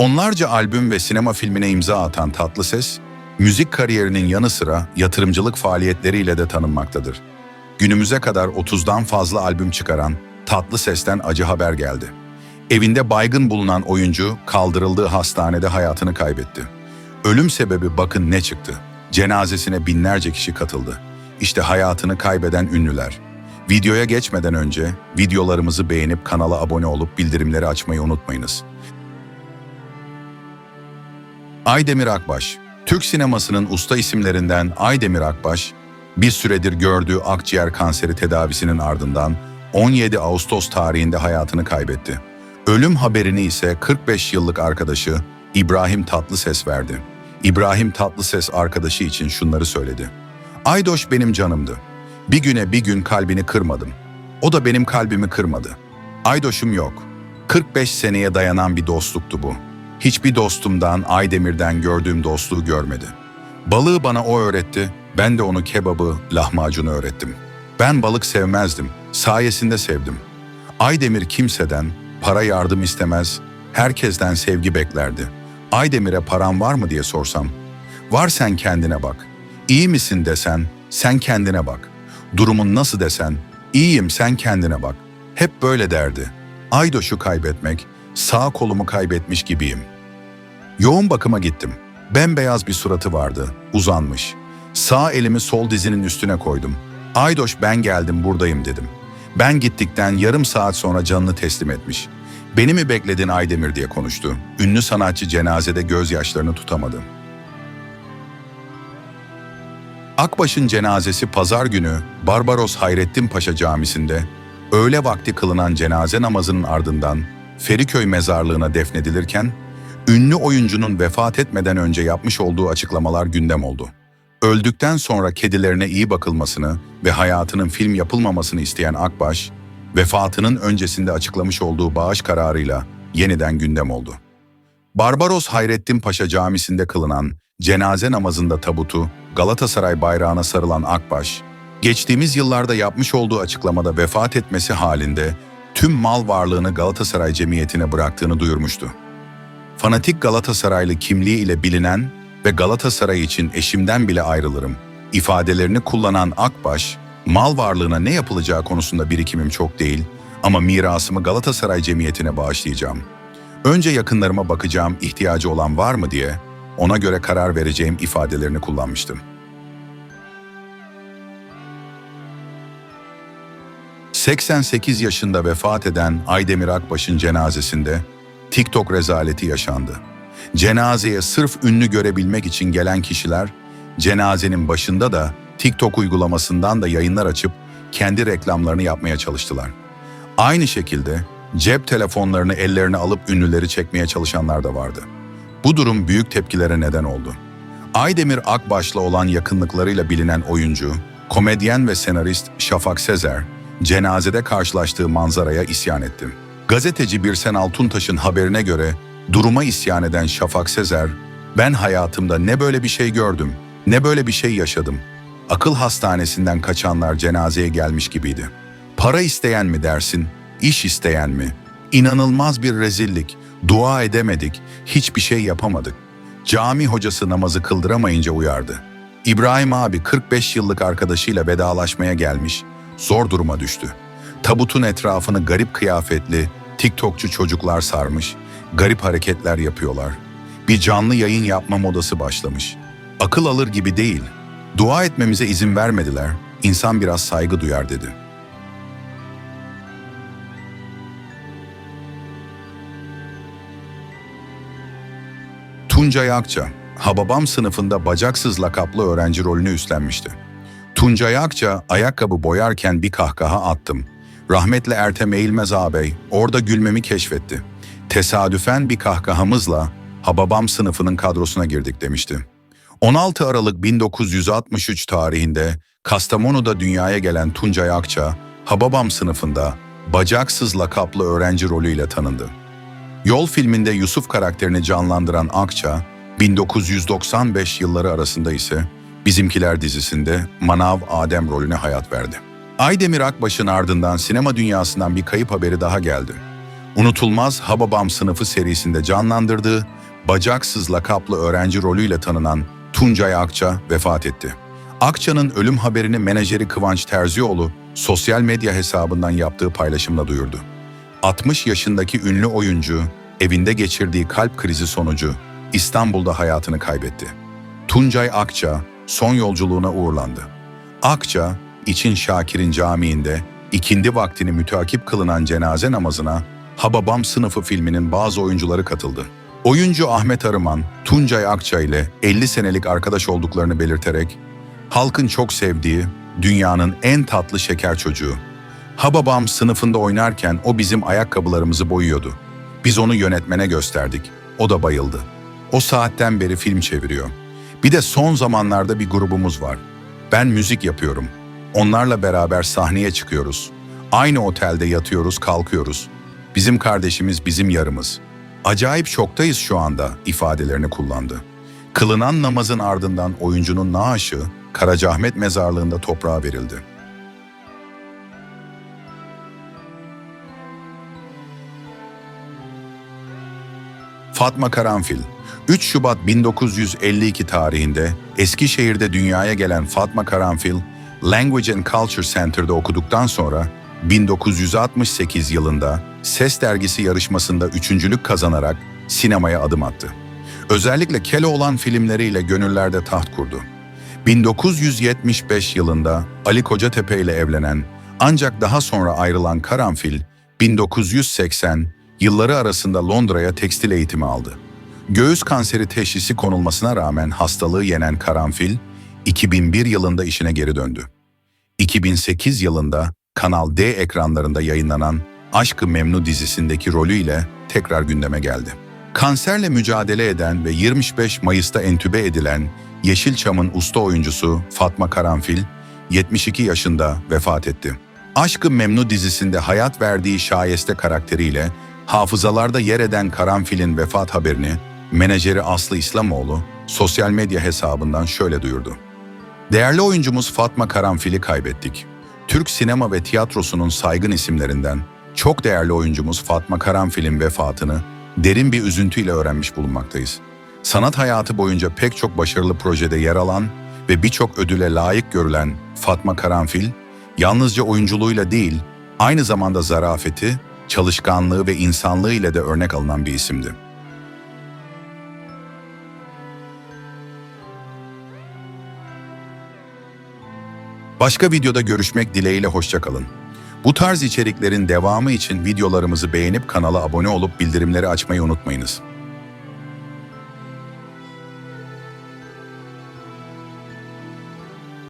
Onlarca albüm ve sinema filmine imza atan Tatlıses, müzik kariyerinin yanı sıra yatırımcılık faaliyetleriyle de tanınmaktadır. Günümüze kadar 30'dan fazla albüm çıkaran Tatlıses'ten acı haber geldi. Evinde baygın bulunan oyuncu kaldırıldığı hastanede hayatını kaybetti. Ölüm sebebi bakın ne çıktı. Cenazesine binlerce kişi katıldı. İşte hayatını kaybeden ünlüler. Videoya geçmeden önce videolarımızı beğenip kanala abone olup bildirimleri açmayı unutmayınız. Aydemir Akbaş, Türk sinemasının usta isimlerinden Aydemir Akbaş, bir süredir gördüğü akciğer kanseri tedavisinin ardından 17 Ağustos tarihinde hayatını kaybetti. Ölüm haberini ise 45 yıllık arkadaşı İbrahim Tatlıses verdi. İbrahim Tatlıses arkadaşı için şunları söyledi. Aydoş benim canımdı. Bir güne bir gün kalbini kırmadım. O da benim kalbimi kırmadı. Aydoş'um yok. 45 seneye dayanan bir dostluktu bu. Hiçbir dostumdan, Aydemir'den gördüğüm dostluğu görmedi. Balığı bana o öğretti, ben de onu kebabı, lahmacunu öğrettim. Ben balık sevmezdim, sayesinde sevdim. Aydemir kimseden, para yardım istemez, herkesten sevgi beklerdi. Aydemir'e paran var mı diye sorsam, var sen kendine bak. İyi misin desen, sen kendine bak. Durumun nasıl desen, iyiyim sen kendine bak. Hep böyle derdi. Aydoş'u kaybetmek, sağ kolumu kaybetmiş gibiyim. Yoğun bakıma gittim. Bembeyaz bir suratı vardı, uzanmış. Sağ elimi sol dizinin üstüne koydum. Aydoş ben geldim buradayım dedim. Ben gittikten yarım saat sonra canını teslim etmiş. Beni mi bekledin Aydemir diye konuştu. Ünlü sanatçı cenazede gözyaşlarını tutamadı. Akbaş'ın cenazesi pazar günü Barbaros Hayrettin Paşa Camisi'nde öğle vakti kılınan cenaze namazının ardından Feriköy mezarlığına defnedilirken ünlü oyuncunun vefat etmeden önce yapmış olduğu açıklamalar gündem oldu. Öldükten sonra kedilerine iyi bakılmasını ve hayatının film yapılmamasını isteyen Akbaş, vefatının öncesinde açıklamış olduğu bağış kararıyla yeniden gündem oldu. Barbaros Hayrettin Paşa Camisi'nde kılınan cenaze namazında tabutu Galatasaray bayrağına sarılan Akbaş, geçtiğimiz yıllarda yapmış olduğu açıklamada vefat etmesi halinde tüm mal varlığını Galatasaray Cemiyeti'ne bıraktığını duyurmuştu. Fanatik Galatasaraylı kimliği ile bilinen ve Galatasaray için eşimden bile ayrılırım ifadelerini kullanan Akbaş, mal varlığına ne yapılacağı konusunda birikimim çok değil ama mirasımı Galatasaray Cemiyeti'ne bağışlayacağım. Önce yakınlarıma bakacağım ihtiyacı olan var mı diye ona göre karar vereceğim ifadelerini kullanmıştım. ...88 yaşında vefat eden Aydemir Akbaş'ın cenazesinde TikTok rezaleti yaşandı. Cenazeye sırf ünlü görebilmek için gelen kişiler, cenazenin başında da TikTok uygulamasından da yayınlar açıp kendi reklamlarını yapmaya çalıştılar. Aynı şekilde cep telefonlarını ellerine alıp ünlüleri çekmeye çalışanlar da vardı. Bu durum büyük tepkilere neden oldu. Aydemir Akbaş'la olan yakınlıklarıyla bilinen oyuncu, komedyen ve senarist Şafak Sezer, cenazede karşılaştığı manzaraya isyan etti. Gazeteci Birsen Altuntaş'ın haberine göre duruma isyan eden Şafak Sezer, ben hayatımda ne böyle bir şey gördüm, ne böyle bir şey yaşadım. Akıl hastanesinden kaçanlar cenazeye gelmiş gibiydi. Para isteyen mi dersin, iş isteyen mi? İnanılmaz bir rezillik, dua edemedik, hiçbir şey yapamadık. Cami hocası namazı kıldıramayınca uyardı. İbrahim abi 45 yıllık arkadaşıyla vedalaşmaya gelmiş, zor duruma düştü. Tabutun etrafını garip kıyafetli, TikTokçu çocuklar sarmış, garip hareketler yapıyorlar. Bir canlı yayın yapma modası başlamış. Akıl alır gibi değil. Dua etmemize izin vermediler. İnsan biraz saygı duyar dedi. Tuncay Akça, Hababam sınıfında bacaksız lakaplı öğrenci rolünü üstlenmişti. Tuncay Akça ayakkabı boyarken bir kahkaha attım. Rahmetli Ertem Eğilmez ağabey orada gülmemi keşfetti. Tesadüfen bir kahkahamızla Hababam sınıfının kadrosuna girdik demişti. 16 Aralık 1963 tarihinde Kastamonu'da dünyaya gelen Tuncay Akça, Hababam sınıfında bacaksız lakaplı öğrenci rolüyle tanındı. Yol filminde Yusuf karakterini canlandıran Akça, 1995 yılları arasında ise Bizimkiler dizisinde Manav Adem rolüne hayat verdi. Aydemir Akbaş'ın ardından sinema dünyasından bir kayıp haberi daha geldi. Unutulmaz Hababam sınıfı serisinde canlandırdığı bacaksız lakaplı öğrenci rolüyle tanınan Tuncay Akça vefat etti. Akça'nın ölüm haberini menajeri Kıvanç Terzioğlu sosyal medya hesabından yaptığı paylaşımla duyurdu. 60 yaşındaki ünlü oyuncu evinde geçirdiği kalp krizi sonucu İstanbul'da hayatını kaybetti. Tuncay Akça son yolculuğuna uğurlandı. Akça, İçin Şakir'in camiinde ikindi vaktini müteakip kılınan cenaze namazına Hababam sınıfı filminin bazı oyuncuları katıldı. Oyuncu Ahmet Arıman, Tuncay Akça ile 50 senelik arkadaş olduklarını belirterek, halkın çok sevdiği, dünyanın en tatlı şeker çocuğu. Hababam sınıfında oynarken o bizim ayakkabılarımızı boyuyordu. Biz onu yönetmene gösterdik. O da bayıldı. O saatten beri film çeviriyor. Bir de son zamanlarda bir grubumuz var. Ben müzik yapıyorum. Onlarla beraber sahneye çıkıyoruz. Aynı otelde yatıyoruz, kalkıyoruz. Bizim kardeşimiz bizim yarımız. Acayip şoktayız şu anda ifadelerini kullandı. Kılınan namazın ardından oyuncunun naaşı Karacaahmet mezarlığında toprağa verildi. Fatma Karanfil 3 Şubat 1952 tarihinde Eskişehir'de dünyaya gelen Fatma Karanfil, Language and Culture Center'da okuduktan sonra 1968 yılında Ses Dergisi yarışmasında üçüncülük kazanarak sinemaya adım attı. Özellikle Keloğlan filmleriyle gönüllerde taht kurdu. 1975 yılında Ali Kocatepe ile evlenen ancak daha sonra ayrılan Karanfil, 1980 yılları arasında Londra'ya tekstil eğitimi aldı. Göğüs kanseri teşhisi konulmasına rağmen hastalığı yenen Karanfil, 2001 yılında işine geri döndü. 2008 yılında Kanal D ekranlarında yayınlanan Aşkı Memnu dizisindeki rolüyle tekrar gündeme geldi. Kanserle mücadele eden ve 25 Mayıs'ta entübe edilen Yeşilçam'ın usta oyuncusu Fatma Karanfil, 72 yaşında vefat etti. Aşkı Memnu dizisinde hayat verdiği şayeste karakteriyle hafızalarda yer eden Karanfil'in vefat haberini menajeri Aslı İslamoğlu sosyal medya hesabından şöyle duyurdu. Değerli oyuncumuz Fatma Karanfil'i kaybettik. Türk sinema ve tiyatrosunun saygın isimlerinden çok değerli oyuncumuz Fatma Karanfil'in vefatını derin bir üzüntüyle öğrenmiş bulunmaktayız. Sanat hayatı boyunca pek çok başarılı projede yer alan ve birçok ödüle layık görülen Fatma Karanfil, yalnızca oyunculuğuyla değil, aynı zamanda zarafeti, çalışkanlığı ve insanlığı ile de örnek alınan bir isimdi. Başka videoda görüşmek dileğiyle hoşçakalın. Bu tarz içeriklerin devamı için videolarımızı beğenip kanala abone olup bildirimleri açmayı unutmayınız.